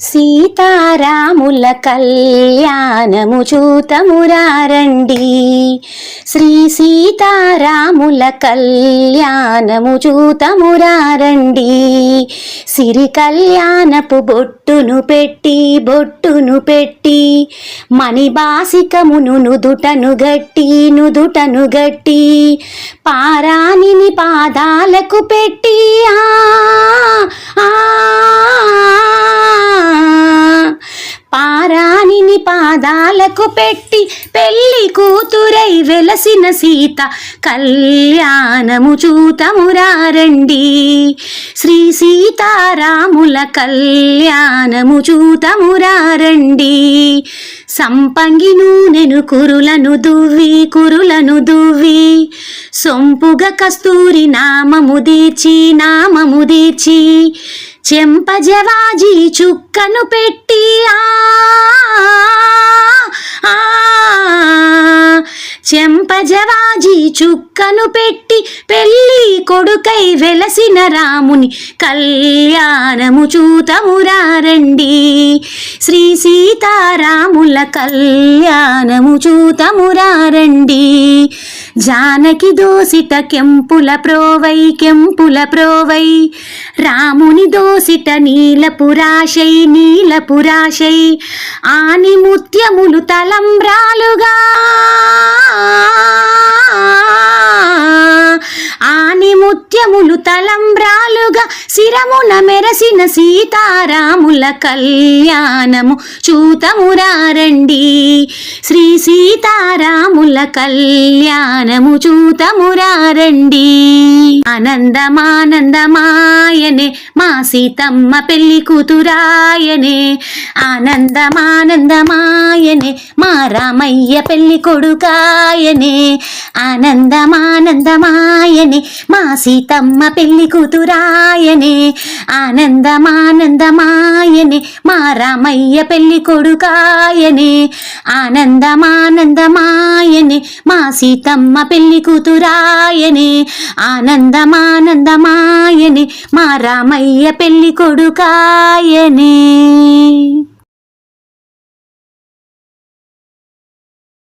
సీతారాముల కళ్యాణము చూతమురారండి. శ్రీ సీతారాముల కళ్యాణము చూతమురారండి. సిరి కళ్యాణపు బొట్టును పెట్టి బొట్టును పెట్టి మణిబాసికమును నుదుటను గట్టి నుదుటను గట్టి పారాణిని పాదాలకు పెట్టి ఆ పాదాలకు పెట్టి పెళ్ళి కూతురై వెలసిన సీత కళ్యాణము చూతమురారండి శ్రీ సీతారాముల కళ్యాణము చూతమురారండి సంపంగి నూనెను కురులను దువ్వి కురులను దువ్వి సొంపుగ కస్తూరి నామము దీర్చి నామము దీర్చి చెంపజవాజీ చుక్కను పెట్టి ఆ, గజవాజి చుక్కను పెట్టి పెళ్ళి కొడుకై వెలసిన రాముని కళ్యాణము చూతమురారండి శ్రీ సీతారాముల కళ్యాణము చూతమురారండి జానకి దోసిట కెంపుల ప్రోవై కెంపుల ప్రోవై రాముని దోసిట నీలపురాశై నీలపురాశై ఆని ముత్యములు తలంబ్రాలుగా శిరమున మెరసిన సీతారాముల కళ్యాణము చూతమురారండి. శ్రీ సీతారాముల కళ్యాణము చూతమురారండి. ఆనందమానందమాయనే మా సీతమ్మ పెళ్ళి కూతురాయనే. ఆనందమానందమాయనే మా రామయ్య పెళ్ళి కొడుకాయనే. ఆనందమానందమాయనే మా సీతమ్మ పెళ్ళి కూతురాయనే. ఆనందమానందమాయనే మా రామయ్య పెళ్ళి కొడుకాయనే. ఆనందమానందమాయనే మా సీతమ్మ పెళ్ళి కూతురాయనే. ఆనందమానందమాయనే మా రామయ్య పెళ్ళి కొడుకాయనే.